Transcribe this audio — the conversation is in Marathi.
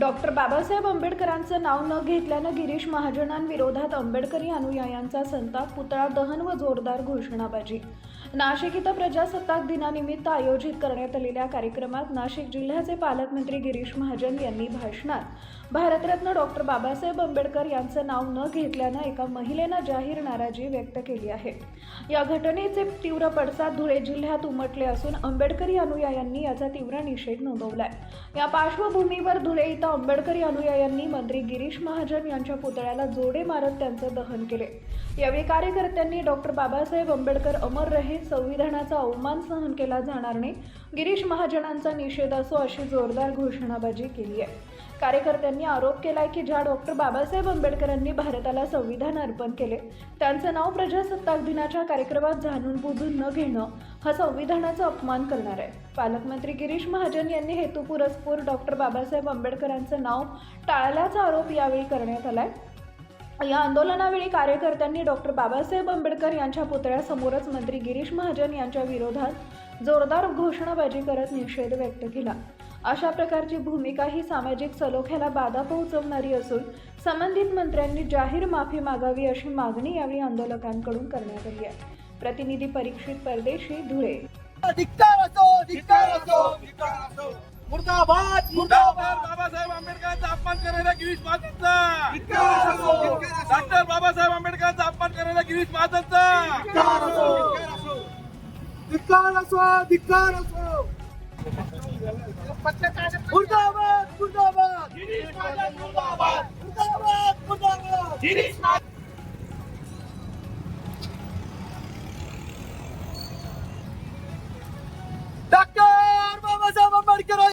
डॉक्टर बाबासाहेब आंबेडकरांचं नाव न घेतल्यानं गिरीश महाजनांविरोधात आंबेडकरी अनुयायांचा संताप पुतळा दहन व जोरदार घोषणाबाजी. नाशिक इथं प्रजासत्ताक दिनानिमित्त आयोजित करण्यात आलेल्या कार्यक्रमात नाशिक जिल्ह्याचे पालकमंत्री गिरीश महाजन यांनी भाषणात. भारतरत्न डॉक्टर बाबासाहेब आंबेडकर यांचं नाव न घेतल्यानं एका महिलेनं जाहीर नाराजी व्यक्त केली आहे. या घटनेचे तीव्र पडसाद धुळे जिल्ह्यात उमटले असून आंबेडकरी अनुयायांनी याचा तीव्र निषेध नोंदवलाय. या पार्श्वभूमीवर धुळे इथं आंबेडकरी अनुयायांनी मंत्री गिरीश महाजन यांच्या पुतळ्याला जोडे मारत त्यांचं दहन केले. यावेळी कार्यकर्त्यांनी डॉक्टर बाबासाहेब आंबेडकर अमर रहे संविधानाचा अवमान सहन केला जाणार नाही गिरीश महाजनांचा निषेध असो अशी जोरदार घोषणाबाजी केली आहे. कार्यकर्त्यांनी आरोप केलाय की ज्या डॉक्टर बाबासाहेब आंबेडकरांनी भारताला संविधान अर्पण केले त्यांचं नाव प्रजासत्ताक दिनाच्या कार्यक्रमात जाणून बुजून न घेणं हा संविधानाचा अपमान करणार आहे. पालकमंत्री गिरीश महाजन यांनी हेतुपुरस्पूर डॉक्टर बाबासाहेब आंबेडकरांचं नाव टाळल्याचा आरोप यावेळी करण्यात आलाय. या आंदोलनावेळी कार्यकर्त्यांनी डॉक्टर बाबासाहेब आंबेडकर यांच्या पुतळ्यासमोरच मंत्री गिरीश महाजन यांच्या विरोधात जोरदार घोषणाबाजी करत निषेध व्यक्त केला. अशा प्रकारची भूमिका ही सामाजिक सलोख्याला बाधा पोहोचवणारी असून संबंधित मंत्र्यांनी जाहीर माफी मागावी अशी मागणी यावेळी आंदोलकांकडून करण्यात आली आहे. प्रतिनिधी परीक्षित परदेशी धुळे. धिक्कार असो धिक्कार असो. मुर्दाबाद मुर्दाबाद. बाबासाहेब आंबेडकरांचा अपमान करणाऱ्या गिरीश महाजनचा धिक्कार असो. डॉक्टर बाबासाहेब आंबेडकरांचा अपमान गिरीश महाजनचा धिक्कार असो. धिक्कार असो. धिक्कार असो मुर्दाबाद मुर्दाबाद. मुर्दाबाद. मुर्दाबाद मुर्दाबाद. डॉक्टर